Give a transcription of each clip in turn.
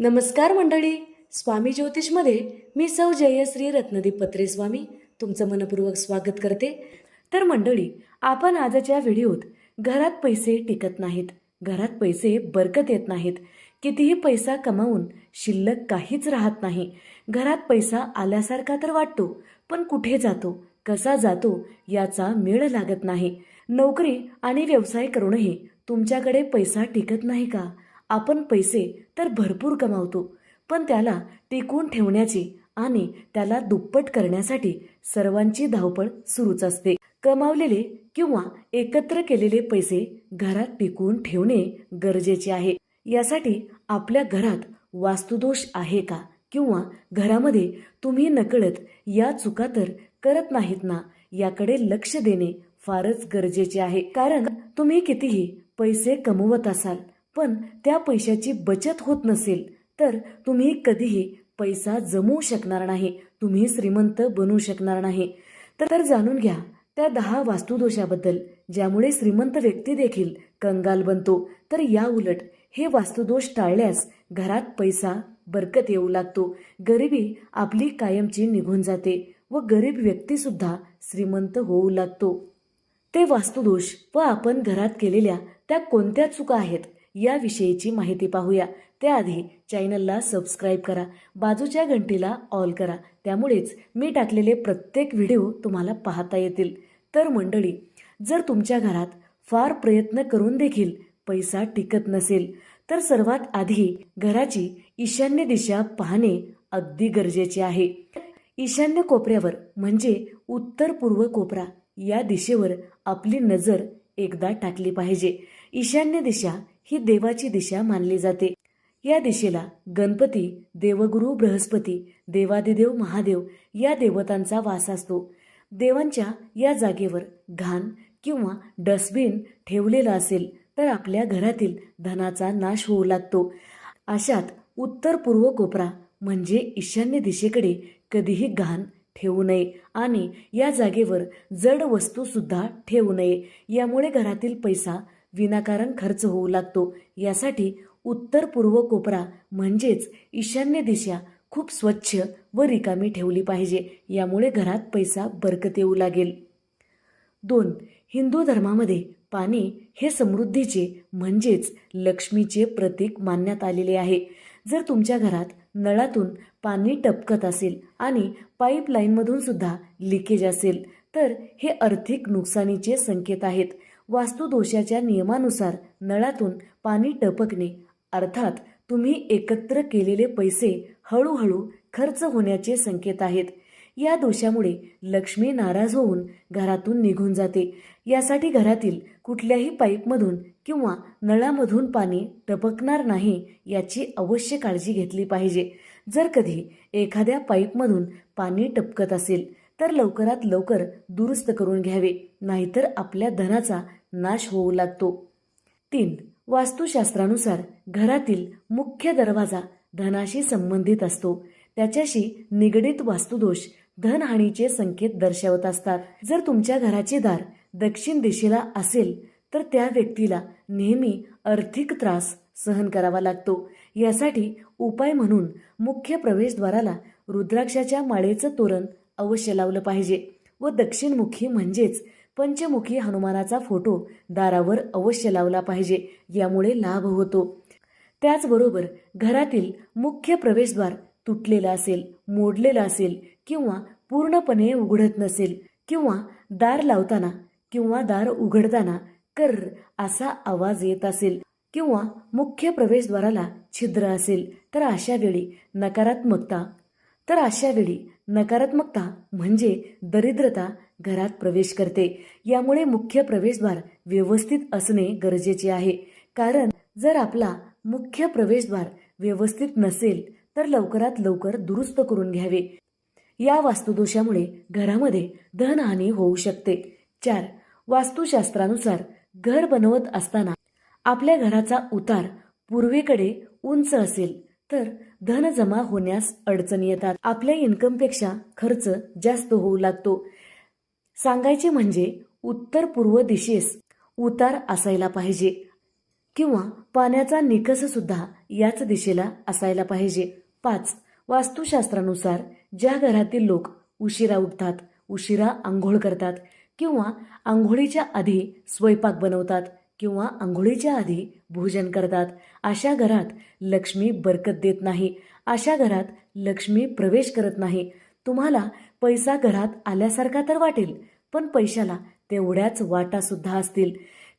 नमस्कार मंडळी. स्वामी ज्योतिषमध्ये मी सौ जयश्री रत्नदीप पत्रे स्वामी तुमचं मनपूर्वक स्वागत करते. तर मंडळी आपण आजच्या व्हिडिओत घरात पैसे टिकत नाहीत घरात पैसे बरकत येत नाहीत कितीही पैसा कमावून शिल्लक काहीच राहत नाही घरात पैसा आल्यासारखा तर वाटतो पण कुठे जातो कसा जातो याचा मेळ लागत नाही. नोकरी आणि व्यवसाय करूनही तुमच्याकडे पैसा टिकत नाही का? आपण पैसे तर भरपूर कमावतो पण त्याला टिकून ठेवण्याची आणि त्याला दुप्पट करण्यासाठी सर्वांची धावपळ सुरूच असते. कमावलेले किंवा एकत्र केलेले पैसे घरात टिकवून ठेवणे गरजेचे आहे. यासाठी आपल्या घरात वास्तुदोष आहे का? किंवा घरामध्ये तुम्ही नकळत या चुका तर करत नाहीत ना? याकडे लक्ष देणे फारच गरजेचे आहे. कारण तुम्ही कितीही पैसे कमवत असाल पण त्या पैशाची बचत होत नसेल तर तुम्ही कधीही पैसा जमवू शकणार नाही तुम्ही श्रीमंत बनू शकणार नाही. तर तर जाणून घ्या त्या दहा वास्तुदोषाबद्दल ज्यामुळे श्रीमंत व्यक्ती देखील कंगाल बनतो तर या उलट हे वास्तुदोष टाळल्यास घरात पैसा बरकत येऊ लागतो. गरिबी आपली कायमची निघून जाते व गरीब व्यक्तीसुद्धा श्रीमंत होऊ लागतो. ते वास्तुदोष व आपण घरात केलेल्या त्या कोणत्या चुका आहेत? याविषयीची माहिती पाहूया. त्याआधी चॅनलला सबस्क्राईब करा बाजूच्या घंटीला ऑल करा. त्यामुळेच मी टाकलेले प्रत्येक व्हिडिओ तुम्हाला पाहता येतील. तर मंडळी जर तुमच्या घरात फार प्रयत्न करून देखील पैसा टिकत नसेल तर सर्वात आधी घराची ईशान्य दिशा पाहणे अगदी गरजेचे आहे. ईशान्य कोपऱ्यावर म्हणजे उत्तर पूर्व कोपरा या दिशेवर आपली नजर एकदा टाकली पाहिजे. ईशान्य दिशा ही देवाची दिशा मानली जाते. या दिशेला गणपती देवगुरु बृहस्पती देवादिदेव महादेव या देवतांचा वास असतो. देवांच्या या जागेवर घाण किंवा डस्टबिन ठेवलेला असेल तर आपल्या घरातील धनाचा नाश होऊ लागतो. अशात उत्तर पूर्व कोपरा म्हणजे ईशान्य दिशेकडे कधीही घाण ठेवू नये आणि या जागेवर जड वस्तू सुद्धा ठेवू नये. यामुळे घरातील पैसा विनाकारण खर्च होऊ लागतो. यासाठी उत्तर पूर्व कोपरा म्हणजेच ईशान्य दिशा खूप स्वच्छ व रिकामी ठेवली पाहिजे. यामुळे घरात पैसा बरकत येऊ लागेल. दोन. हिंदू धर्मामध्ये पाणी हे समृद्धीचे म्हणजेच लक्ष्मीचे प्रतीक मानण्यात आलेले आहे. जर तुमच्या घरात नळातून पाणी टपकत असेल आणि पाईपलाईनमधून सुद्धा लिकेज असेल तर हे आर्थिक नुकसानीचे संकेत आहेत. वास्तुदोषाच्या नियमानुसार नळातून पाणी टपकणे. अर्थात तुम्ही एकत्र केलेले पैसे हळूहळू खर्च होण्याचे संकेत आहेत. या दोषामुळे लक्ष्मी नाराज होऊन घरातून निघून जाते. यासाठी घरातील कुठल्याही पाईपमधून किंवा नळामधून पाणी टपकणार नाही याची अवश्य काळजी घेतली पाहिजे. जर कधी एखाद्या पाईपमधून पाणी टपकत असेल तर लवकरात लवकर दुरुस्त करून घ्यावे. नाहीतर आपल्या धनाचा नाश होऊ लागतो. तीन वास्तुशास्त्रानुसार घरातील मुख्य दरवाजा धनाशी संबंधित असतो. त्याच्याशी निगडीत वास्तुदोष धनहानीचे संकेत दर्शवत असतात. जर तुमच्या घराचे दार दक्षिण दिशेला असेल तर त्या व्यक्तीला नेहमी आर्थिक त्रास सहन करावा लागतो. यासाठी उपाय म्हणून मुख्य प्रवेशद्वाराला रुद्राक्षाच्या माळेचं तोरण अवश्य लावलं पाहिजे व दक्षिणमुखी म्हणजेच पंचमुखी हनुमानाचा फोटो दारावर अवश्य लावला पाहिजे यामुळे लाभ होतो. त्याचबरोबर घरातील मुख्य प्रवेशद्वार तुटलेला असेल मोडलेला असेल किंवा पूर्णपणे उघडत नसेल किंवा दार लावताना किंवा दार उघडताना कर असा आवाज येत असेल किंवा मुख्य प्रवेशद्वाराला छिद्र असेल तर अशा वेळी नकारात्मकता. तर अशा वेळी नकारात्मकता म्हणजे दरिद्रता घरात प्रवेश करते. यामुळे मुख्य प्रवेशद्वार व्यवस्थित असणे गरजेचे आहे. कारण जर आपला मुख्य प्रवेशद्वार व्यवस्थित नसेल तर लवकरात लवकर दुरुस्त करून घ्यावे. या वास्तुदोषामुळे घरामध्ये धनहानी होऊ शकते. चार. वास्तुशास्त्रानुसार घर बनवत असताना आपल्या घराचा उतार पूर्वेकडे उंच असेल तर धन जमा होण्यास अडचणी येतात. आपल्या इन्कमपेक्षा खर्च जास्त होऊ लागतो. सांगायचे म्हणजे उत्तर पूर्व दिशेस उतार असायला पाहिजे किंवा पाण्याचा निकस सुद्धा याच दिशेला असायला पाहिजे. पाच. वास्तुशास्त्रानुसार ज्या घरातील लोक उशिरा उठतात उशिरा आंघोळ करतात किंवा आंघोळीच्या आधी स्वयंपाक बनवतात किंवा आंघोळीच्या आधी भोजन करतात अशा घरात लक्ष्मी बरकत देत नाही. अशा घरात लक्ष्मी प्रवेश करत नाही. तुम्हाला पैसा घरात आल्यासारखा तर वाटेल पण पैशाला तेवढ्याच वाटासुद्धा असतील.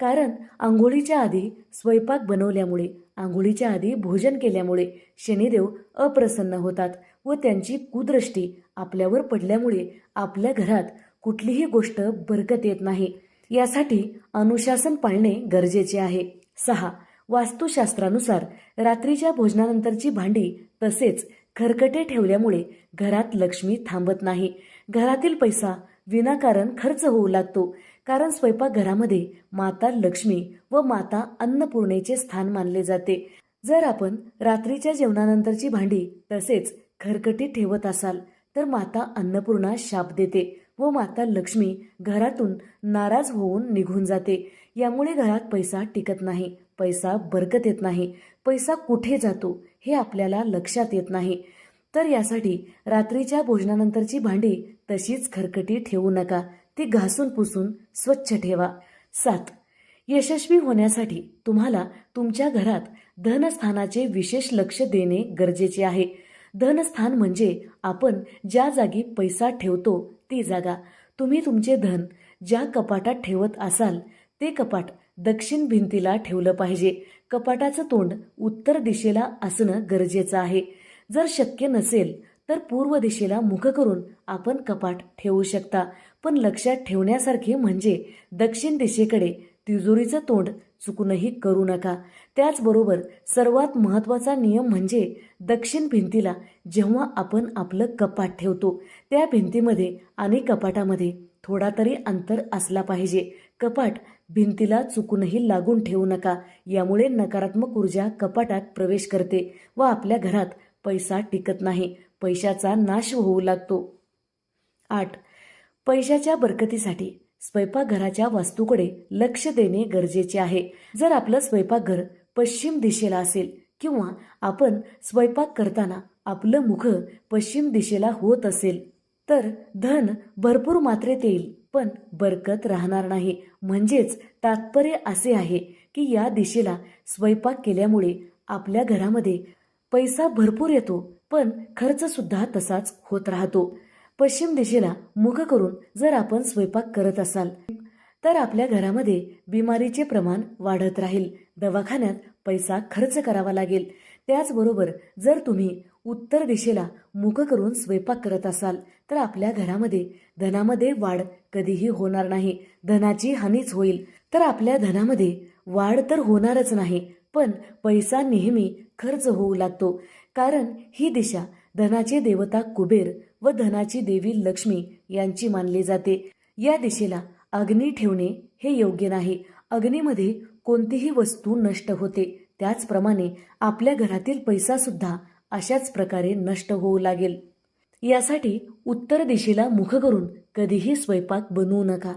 कारण आंघोळीच्या आधी स्वयंपाक बनवल्यामुळे आंघोळीच्या आधी भोजन केल्यामुळे शनिदेव अप्रसन्न होतात व त्यांची कुदृष्टी आपल्यावर पडल्यामुळे आपल्या घरात कुठलीही गोष्ट बरकत येत नाही. यासाठी अनुशासन पाळणे गरजेचे आहे. सहा. वास्तुशास्त्रानुसार रात्रीच्या भोजनानंतरची भांडी तसेच खरकटे ठेवल्यामुळे घरात लक्ष्मी थांबत नाही. घरातील पैसा विनाकारण खर्च होऊ लागतो. कारण स्वयंपाकघरामध्ये माता लक्ष्मी व माता अन्नपूर्णेचे स्थान मानले जाते. जर आपण रात्रीच्या जेवणानंतरची भांडी तसेच खरकटी ठेवत असाल तर माता अन्नपूर्णा शाप देते व माता लक्ष्मी घरातून नाराज होऊन निघून जाते. यामुळे घरात पैसा टिकत नाही पैसा बरकत येत नाही. पैसा कुठे जातो हे आपल्याला लक्षात येत नाही. तर यासाठी रात्रीच्या भोजनानंतरची भांडी तशीच खरकटी ठेवू नका. ती घासून पुसून स्वच्छ ठेवा. सात. यशस्वी होण्यासाठी तुम्हाला तुमच्या घरात धनस्थानाचे विशेष लक्ष देणे गरजेचे आहे. धनस्थान म्हणजे आपण ज्या जागी पैसा ठेवतो ती जागा. तुम्ही तुमचे धन ज्या कपाटात ठेवत असाल ते कपाट दक्षिण भिंतीला ठेवलं पाहिजे. कपाटाचं तोंड उत्तर दिशेला असणं गरजेचं आहे. जर शक्य नसेल तर पूर्व दिशेला मुख करून आपण कपाट ठेवू शकता. पण लक्षात ठेवण्यासारखे म्हणजे दक्षिण दिशेकडे तिजोरीचं तोंड चुकूनही करू नका. त्याचबरोबर सर्वात महत्त्वाचा नियम म्हणजे दक्षिण भिंतीला जेव्हा आपण आपलं कपाट ठेवतो त्या भिंतीमध्ये आणि कपाटामध्ये थोडा तरी अंतर असला पाहिजे. कपाट भिंतीला चुकूनही लागून ठेवू नका. यामुळे नकारात्मक ऊर्जा कपाटात प्रवेश करते व आपल्या घरात पैसा टिकत नाही. पैशाचा नाश होऊ लागतो. आठ. पैशाच्या बरकतीसाठी स्वयंपाकघराच्या वास्तूकडे लक्ष देणे गरजेचे आहे. जर आपलं स्वयंपाकघर पश्चिम दिशेला असेल किंवा आपण स्वयंपाक करताना आपलं मुख पश्चिम दिशेला होत असेल तर धन भरपूर मात्रेत येईल. पण बरकत राहणार नाही. म्हणजेच तात्पर्य असे आहे की या दिशेला स्वयंपाक केल्यामुळे आपल्या घरामध्ये पैसा भरपूर येतो पण खर्च सुद्धा तसाच होत राहतो. पश्चिम दिशेला मुख करून जर आपण स्वयंपाक करत असाल तर आपल्या घरामध्ये बिमारीचे प्रमाण वाढत राहील. दवाखान्यात पैसा खर्च करावा लागेल. त्याचबरोबर जर तुम्ही उत्तर दिशेला मुख करून स्वयंपाक करत असाल तर आपल्या घरामध्ये धनामध्ये वाढ कधीही होणार नाही. धनाची हानीच होईल. तर आपल्या धनामध्ये वाढ तर होणारच नाही पण पैसा नेहमी खर्च होऊ लागतो. कारण ही दिशा धनाचे देवता कुबेर व धनाची देवी लक्ष्मी यांची मानली जाते. या दिशेला अग्नी ठेवणे हे योग्य नाही. अग्नीमध्ये कोणतीही वस्तू नष्ट होते. त्याचप्रमाणे आपल्या घरातील पैसा सुद्धा अशाच प्रकारे नष्ट होऊ लागेल. यासाठी उत्तर दिशेला मुख करून कधीही स्वयंपाक बनवू नका.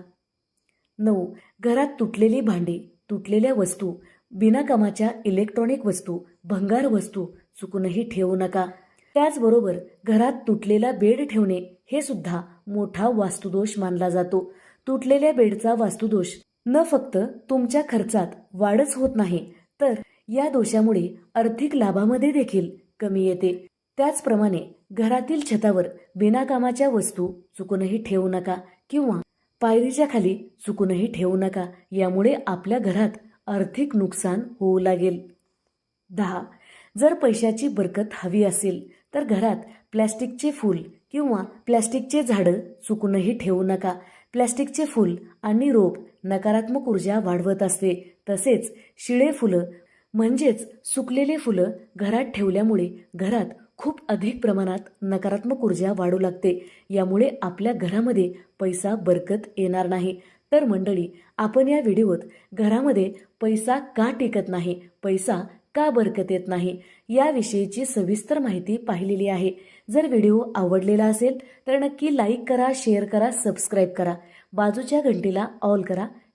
नऊ. घरात तुटलेली भांडी तुटलेल्या वस्तू बिनाकामाच्या इलेक्ट्रॉनिक वस्तू भंगार वस्तू चुकूनही ठेवू नका. त्याचबरोबर घरात तुटलेला बेड ठेवणे हे सुद्धा मोठा वास्तुदोष मानला जातो. तुटलेल्या बेडचा वास्तुदोष न फक्त तुमच्या खर्चात वाढच होत नाही तर या दोषामुळे आर्थिक लाभामध्ये देखील कमी येते. त्याचप्रमाणे घरातील छतावर बिनाकामाच्या वस्तू चुकूनही ठेवू नका किंवा पायरीच्या खाली चुकूनही ठेवू नका यामुळे आपल्या घरात आर्थिक नुकसान होऊ लागेल. दहा. जर पैशाची बरकत हवी असेल तर घरात प्लॅस्टिकचे फूल किंवा प्लॅस्टिकचे झाडं चुकूनही ठेवू नका. प्लॅस्टिकचे फूल आणि रोप नकारात्मक ऊर्जा वाढवत असते. तसेच शिळे फुलं म्हणजेच सुकलेले फुलं घरात ठेवल्यामुळे घरात खूप अधिक प्रमाणात नकारात्मक ऊर्जा वाढू लागते. यामुळे आपल्या घरामध्ये पैसा बरकत येणार नाही. तर मंडळी आपण या व्हिडिओत घरामध्ये पैसा का टिकत नाही? पैसा का बरकत येत नाही? याविषयीची सविस्तर माहिती पाहिलेली आहे. जर व्हिडिओ आवडलेला असेल तर नक्की लाईक करा शेअर करा सबस्क्राईब करा. बाजूच्या घंटीला ऑल करा.